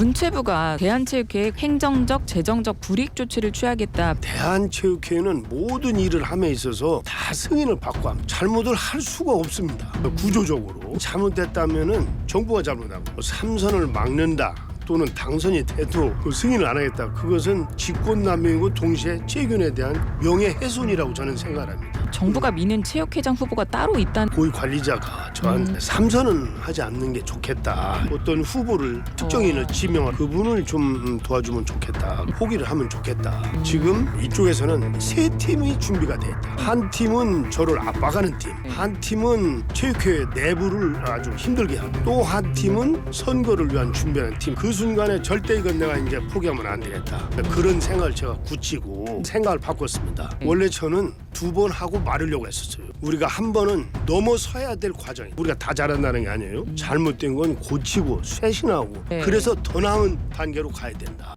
문체부가 대한체육회에 행정적, 재정적 불이익 조치를 취하겠다. 대한체육회는 모든 일을 함에 있어서 다 승인을 받고 합니다. 잘못을 할 수가 없습니다. 구조적으로 잘못됐다면은 정부가 잘못하고 삼선을 막는다. 또는 당선이 돼도 그 승인을 안 하겠다. 그것은 직권남용이고 동시에 체육인에 대한 명예훼손이라고 저는 생각합니다. 정부가 미는 체육회장 후보가 따로 있다는 고위 관리자가 저한테 삼선은 하지 않는 게 좋겠다. 어떤 후보를 특정인을 지명한 그분을 좀 음, 도와주면 좋겠다. 포기를 하면 좋겠다. 지금 이쪽에서는 세 팀이 준비가 돼 있다. 한 팀은 저를 압박하는 팀, 한 팀은 체육회 내부를 아주 힘들게 하고 또 한 팀은 선거를 위한 준비하는 팀. 그 순간에 절대 이건 내가 이제 포기하면 안 되겠다. 그런 생각을 제가 굳히고 생각을 바꿨습니다. 원래 저는 두 번 하고 말으려고 했었어요. 우리가 한 번은 넘어서야 될 과정이 우리가 다 잘한다는 게 아니에요. 잘못된 건 고치고 쇄신하고 네. 그래서 더 나은 단계로 가야 된다.